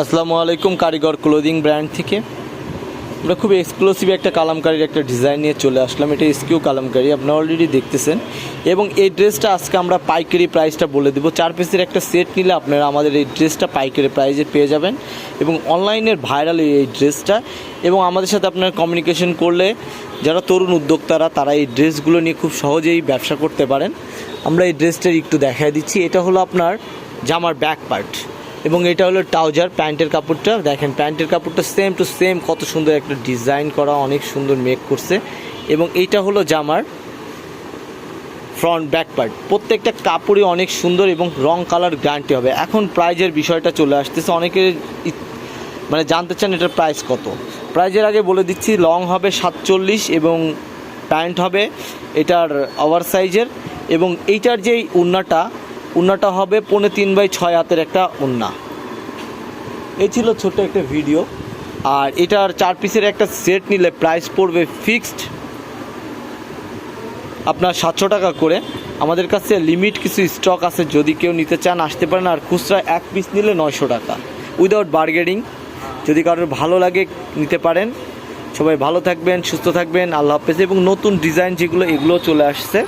আসসালামু আলাইকুম, কারিগর ক্লোদিং ব্র্যান্ড থেকে। আমরা খুব এক্সক্লুসিভ একটা কালামকারির একটা ডিজাইন নিয়ে চলে আসলাম। এটা এসকিউ কালামকারি আপনারা অলরেডি দেখতেছেন। এবং এই ড্রেসটা আজকে আমরা পাইকারি প্রাইসটা বলে দেবো। চার পিসের একটা সেট নিলে আপনারা আমাদের এই ড্রেসটা পাইকারি প্রাইসে পেয়ে যাবেন। এবং অনলাইনের ভাইরাল এই ড্রেসটা এবং আমাদের সাথে আপনারা কমিউনিকেশন করলে যারা তরুণ উদ্যোক্তারা, তারা এই ড্রেসগুলো নিয়ে খুব সহজেই ব্যবসা করতে পারেন। আমরা এই ড্রেসটা একটু দেখায় দিচ্ছি। এটা হলো আপনার জামার ব্যাক পার্ট এবং এটা হলো ট্রাউজার, প্যান্টের কাপড়টা। দেখেন, প্যান্টের কাপড়টা সেম টু সেম কত সুন্দর একটা ডিজাইন করা, অনেক সুন্দর মেক করছে। এবং এইটা হলো জামার ফ্রন্ট ব্যাক পার্ট প্রত্যেকটা কাপড়ই অনেক সুন্দর এবং রং কালার গ্যারান্টি হবে। এখন প্রাইজের বিষয়টা চলে আসতেছে। অনেকের ই- মানে জানতে চান এটার প্রাইস কত। প্রাইজের আগে বলে দিচ্ছি লং হবে সাতচল্লিশ এবং প্যান্ট হবে এটার ওভার সাইজের এবং এইটার যেই উন্নাটা উন্নাটা হবে পৌনে তিন বাই ছয় হাতের একটা উন্না। এই ছিল ছোট্ট একটা ভিডিও। আর এটার চার পিসের একটা সেট নিলে প্রাইস পড়বে ফিক্সড আপনার সাতশো টাকা করে। আমাদের কাছে লিমিট কিছু স্টক আছে, যদি কেউ নিতে চান, আসতে পারেন। আর খুচরা এক পিস নিলে নয়শো টাকা। উইদাউট বার্গেনিং, যদি কারোর ভালো লাগে নিতে পারেন। সবাই ভালো থাকবেন, সুস্থ থাকবেন, আল্লাহ হাফেজ। এবং নতুন ডিজাইন যেগুলো, এগুলো চলে আসছে।